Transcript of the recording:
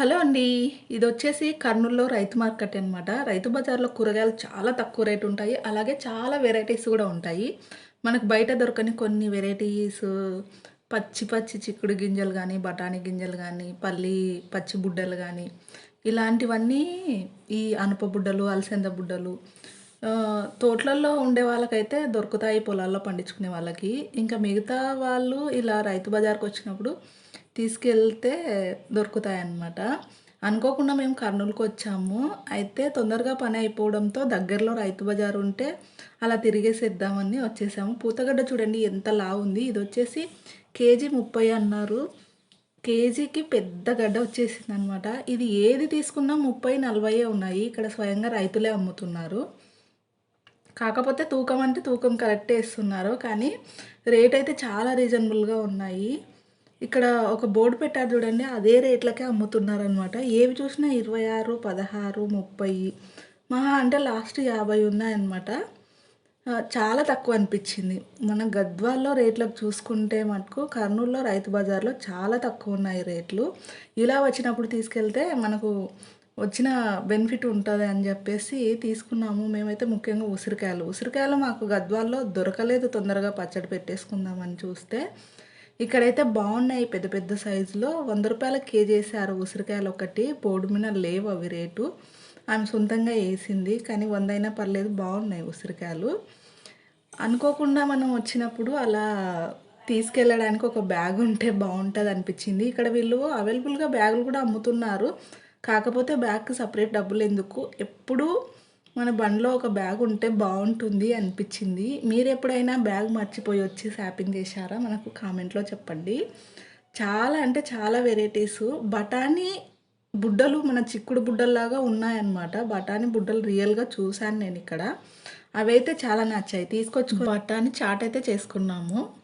Hello అండి ఇది వచ్చేసి కర్నూలులో రైతు మార్కెట్ అనమాట రైతు బజార్లో కూరగాయలు చాలా తక్కువ రేటు ఉంటాయి. అలాగే చాలా వెరైటీస్ కూడా ఉంటాయి. మనకు బయట దొరకని కొన్ని వెరైటీస్ పచ్చి పచ్చి చిక్కుడు గింజలు కానీ బఠానీ గింజలు కానీ పల్లి పచ్చి బుడ్డలు కానీ ఇలాంటివన్నీ ఈ అనప బుడ్డలు అలసంద బుడ్డలు తోటలలో ఉండే వాళ్ళకైతే దొరుకుతాయి పొలాల్లో పండించుకునే వాళ్ళకి. ఇంకా మిగతా వాళ్ళు ఇలా రైతు బజార్కి వచ్చినప్పుడు తీసుకెళ్తే దొరుకుతాయన్నమాట. అనుకోకుండా మేము కర్నూలుకి వచ్చాము. అయితే తొందరగా పని అయిపోవడంతో దగ్గరలో రైతు బజార్ ఉంటే అలా తిరిగేసేద్దామని వచ్చేసాము. పూతగడ్డ చూడండి ఎంత లా ఉంది ఇది వచ్చేసి కేజీ ముప్పై అన్నారు. కేజీకి పెద్ద గడ్డ వచ్చేసింది అనమాట ఇది ఏది తీసుకున్నా ముప్పై నలభై ఉన్నాయి. ఇక్కడ స్వయంగా రైతులే అమ్ముతున్నారు. కాకపోతే తూకం అంటే తూకం కరెక్టే ఇస్తున్నారు. కానీ రేట్ అయితే చాలా రీజనబుల్గా ఉన్నాయి. ఇక్కడ ఒక బోర్డు పెట్టారు చూడండి అదే రేట్లకే అమ్ముతున్నారు అనమాట ఏవి చూసినా ఇరవై ఆరు పదహారు ముప్పై మహా అంటే లాస్ట్ యాభై ఉన్నాయన్నమాట. చాలా తక్కువ అనిపించింది. మన గద్వాల్లో రేట్లకు చూసుకుంటే మటుకు కర్నూలులో రైతు బజార్లో చాలా తక్కువ ఉన్నాయి రేట్లు. ఇలా వచ్చినప్పుడు తీసుకెళ్తే మనకు వచ్చిన బెనిఫిట్ ఉంటుంది అని చెప్పేసి తీసుకున్నాము. మేమైతే ముఖ్యంగా ఉసిరికాయలు. ఉసిరికాయలు మాకు గద్వాల్లో దొరకలేదు తొందరగా పచ్చడి పెట్టేసుకుందామని చూస్తే. ఇక్కడైతే బాగున్నాయి పెద్ద పెద్ద సైజులో. వంద రూపాయల కేజీ వేసారు ఉసిరికాయలు ఒకటి. బోర్డు మీద లేవు అవి రేటు. ఆమె సొంతంగా వేసింది కానీ వంద అయినా పర్లేదు బాగున్నాయి ఉసిరికాయలు. అనుకోకుండా మనం వచ్చినప్పుడు అలా తీసుకెళ్ళడానికి ఒక బ్యాగ్ ఉంటే బాగుంటుంది అనిపించింది. ఇక్కడ వీళ్ళు అవైలబుల్గా బ్యాగులు కూడా అమ్ముతున్నారు. కాకపోతే బ్యాగ్కి సపరేట్ డబ్బులు ఎందుకు? ఎప్పుడూ మన బండిలో ఒక బ్యాగ్ ఉంటే బాగుంటుంది అనిపించింది. మీరు ఎప్పుడైనా బ్యాగ్ మర్చిపోయి వచ్చి షాపింగ్ చేశారా? మనకు కామెంట్లో చెప్పండి. చాలా అంటే చాలా వెరైటీస్. బఠానీ బుడ్డలు మన చిక్కుడు బుడ్డల్లాగా ఉన్నాయన్నమాట. బఠానీ బుడ్డలు రియల్గా చూశాను నేను ఇక్కడ. అవైతే చాలా నచ్చాయి. తీసుకొచ్చి బఠానీ చాట్ అయితే చేసుకున్నాము.